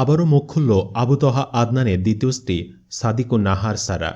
আবারও মুখ খুলল আবুতহা আদনানের দ্বিতীয় স্ত্রী সাদিকুন নাহার সারা।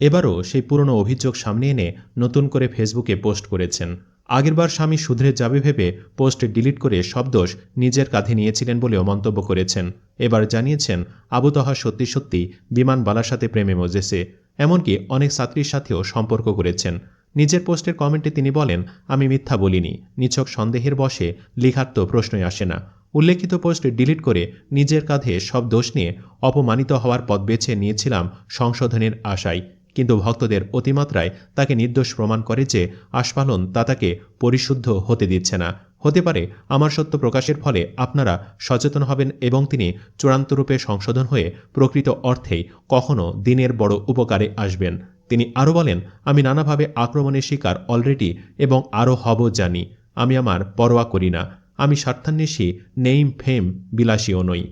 এবারও সেই পুরনো অভিযোগ সামনে এনে নতুন করে ফেসবুকে পোস্ট করেছেন। আগেরবার স্বামী শুধরে যাবে ভেবে পোস্ট ডিলিট করে সব দোষ নিজের কাঁধে নিয়েছিলেন বলেও মন্তব্য করেছেন। এবার জানিয়েছেন আবুতহা সত্যি সত্যি বিমানবালার সাথে প্রেমে মজেছে। এমনকি অনেক ছাত্রীর সাথেও সম্পর্ক করেছেন। নিজের পোস্টের কমেন্টে তিনি বলেন, আমি মিথ্যা বলিনি। নিছক সন্দেহের বশে লিখার তো প্রশ্নই আসে না। উল্লেখিত পোস্ট ডিলিট করে নিজের কাঁধে সব দোষ নিয়ে অপমানিত হওয়ার পথ বেছে নিয়েছিলাম সংশোধনের আশায়। কিন্তু ভক্তদের অতিমাত্রায় তাকে নির্দোষ প্রমাণ করে যে আস্ফালন তা তাকে পরিশুদ্ধ হতে দিচ্ছে না। হতে পারে আমার সত্য প্রকাশের ফলে আপনারা সচেতন হবেন এবং তিনি চূড়ান্ত রূপে সংশোধন হয়ে প্রকৃত অর্থেই কখনো দিনের বড় উপকারে আসবেন। তিনি আরও বলেন, আমি নানাভাবে আক্রমণের শিকার অলরেডি এবং আরও হব জানি। আমি আমার পরোয়া করি না। আমি স্বার্থান্বেষী, নেইম ফেম, বিলাসীও নই।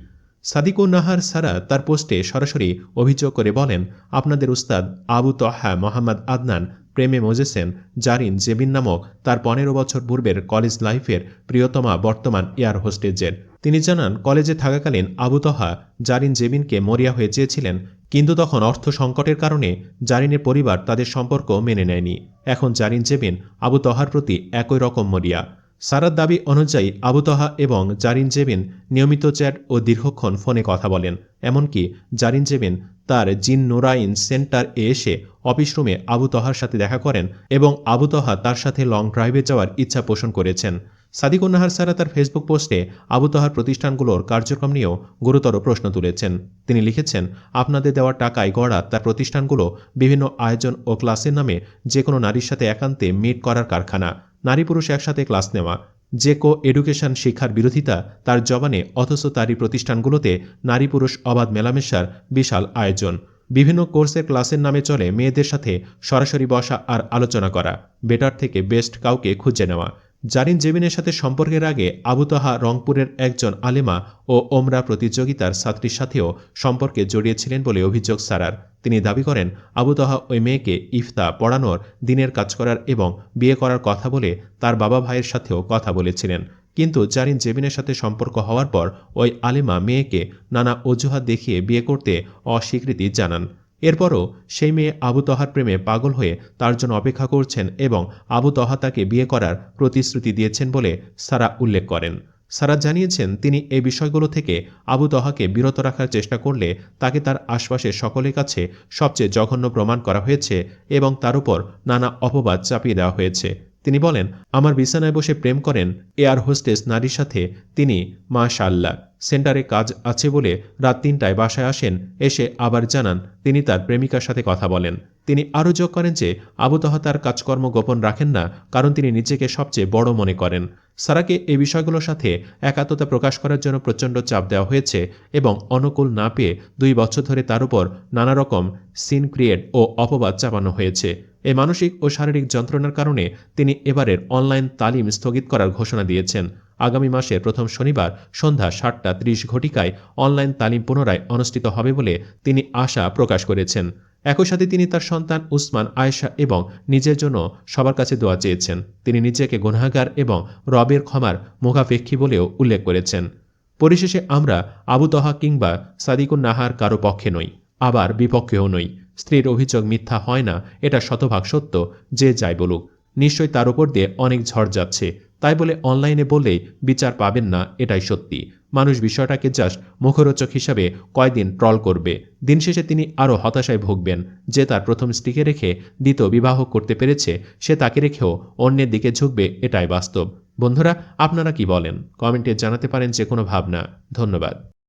সাদিকুন নাহার সারা তার পোস্টে সরাসরি অভিযোগ করে বলেন, আপনাদের উস্তাদ আবু তহা মোহাম্মদ আদনান, প্রেমে মজেছেন, জারিন জেবিন নামক তার পনেরো বছর পূর্বের কলেজ লাইফের প্রিয়তমা বর্তমান এয়ার হোস্টেজের তিনি জানান, কলেজে থাকাকালীন আবু তহা জারিন জেবিনকে মরিয়া হয়ে চেয়েছিলেন, কিন্তু তখন অর্থ সংকটের কারণে জারিনের পরিবার তাদের সম্পর্ক মেনে নেয়নি। এখন জারিন জেবিন আবু তহার প্রতি একই রকম মরিয়া। সারার দাবি অনুযায়ী আবুতহা এবং জারিন জেবিন নিয়মিত চ্যাট ও দীর্ঘক্ষণ ফোনে কথা বলেন। এমনকি জারিন জেবিন তার জিন নোরাইন সেন্টার এ এসে অফিস রুমে আবুতহার সাথে দেখা করেন এবং আবুতহা তার সাথে লং ড্রাইভে যাওয়ার ইচ্ছা পোষণ করেছেন। সাদিকুন্নাহার সারা তার ফেসবুক পোস্টে আবুতহার প্রতিষ্ঠানগুলোর কার্যক্রম নিয়েও গুরুতর প্রশ্ন তুলেছেন। তিনি লিখেছেন, আপনাদের দেওয়া টাকায় গড়া তার প্রতিষ্ঠানগুলো বিভিন্ন আয়োজন ও ক্লাসের নামে যে কোনো নারীর সাথে একান্তে মিট করার কারখানা। নারী পুরুষ একসাথে ক্লাস নেওয়া, যে কো এডুকেশন শিক্ষার বিরোধিতা তার জবানে অথচ তারই প্রতিষ্ঠানগুলোতে নারী পুরুষ অবাধ মেলামেশার বিশাল আয়োজন। বিভিন্ন কোর্সের ক্লাসের নামে চলে মেয়েদের সাথে সরাসরি বসা আর আলোচনা করা, বেটার থেকে বেস্ট কাউকে খুঁজে নেওয়া। জারিন জেবিনের সাথে সম্পর্কের আগে আবুতহা রংপুরের একজন আলেমা ও ওমরা প্রতিযোগিতার ছাত্রীর সাথেও সম্পর্কে জড়িয়েছিলেন বলে অভিযোগ সারার। তিনি দাবি করেন আবুতহা ওই মেয়েকে ইফতা পড়ানোর, দিনের কাজ করার এবং বিয়ে করার কথা বলে তার বাবা ভাইয়ের সাথেও কথা বলেছিলেন। কিন্তু জারিন জেবিনের সাথে সম্পর্ক হওয়ার পর ওই আলেমা মেয়েকে নানা অজুহাত দেখিয়ে বিয়ে করতে অস্বীকৃতি জানান। এরপরও সেই মেয়ে আবু তহার প্রেমে পাগল হয়ে তার জন্য অপেক্ষা করছেন এবং আবু তহা তাকে বিয়ে করার প্রতিশ্রুতি দিয়েছেন বলে সারা উল্লেখ করেন। সারা জানিয়েছেন, তিনি এই বিষয়গুলো থেকে আবু তহাকে বিরত রাখার চেষ্টা করলে তাকে তার আশপাশের সকলের কাছে সবচেয়ে জঘন্য প্রমাণ করা হয়েছে এবং তার উপর নানা অপবাদ চাপিয়ে দেওয়া হয়েছে। তিনি বলেন, আমার বিছানায় বসে প্রেম করেন এয়ার হোস্টেস নারীর সাথে। তিনি মা মাশাল্লাহ সেন্টারে কাজ আছে বলে রাত তিনটায় বাসায় আসেন, এসে আবার জানান তিনি তার প্রেমিকার সাথে কথা বলেন। তিনি আরও যোগ করেন যে আবুতহা তার কাজকর্ম গোপন রাখেন না, কারণ তিনি নিজেকে সবচেয়ে বড় মনে করেন। সারাকে এই বিষয়গুলোর সাথে একাত্মতা প্রকাশ করার জন্য প্রচণ্ড চাপ দেওয়া হয়েছে এবং অনুকূল না পেয়ে দুই বছর ধরে তার উপর নানা রকম সিন ক্রিয়েট ও অপবাদ চাপানো হয়েছে। এই মানসিক ও শারীরিক যন্ত্রণার কারণে তিনি এবারের অনলাইন তালিম স্থগিত করার ঘোষণা দিয়েছেন। আগামী মাসের প্রথম শনিবার সন্ধ্যা সাতটা ত্রিশ ঘটিকায় অনলাইন তালিম পুনরায় অনুষ্ঠিত হবে বলে তিনি আশা প্রকাশ করেছেন। একই সাথে তিনি তার সন্তান উসমান, আয়েশা এবং নিজের জন্য সবার কাছে দোয়া চেয়েছেন। তিনি নিজেকে গুনাগার এবং রবের ক্ষমার মুখাপেক্ষী বলেও উল্লেখ করেছেন। পরিশেষে আমরা আবু তহা কিংবা সাদিকুন নাহার কারও পক্ষে নই, আবার বিপক্ষেও নই। স্ত্রীর অভিযোগ মিথ্যা হয় না, এটা শতভাগ সত্য, যে যাই বলুক। নিশ্চয়ই তার উপর দিয়ে অনেক ঝড় যাচ্ছে তাই বলে অনলাইনে বলে বিচার পাবেন না, এটাই সত্যি। মানুষ বিষয়টাকে জাস্ট মুখরোচক হিসাবে কয়দিন ট্রল করবে। দিন শেষে তিনি আরও হতাশায় ভুগবেন। যে তার প্রথম স্ত্রীকে রেখে দ্বিতীয় বিবাহ করতে পেরেছে, সে তাকে রেখেও অন্যের দিকে ঝুঁকবে, এটাই বাস্তব। বন্ধুরা, আপনারা কি বলেন? কমেন্টে জানাতে পারেন যে কোনো ভাবনা। ধন্যবাদ।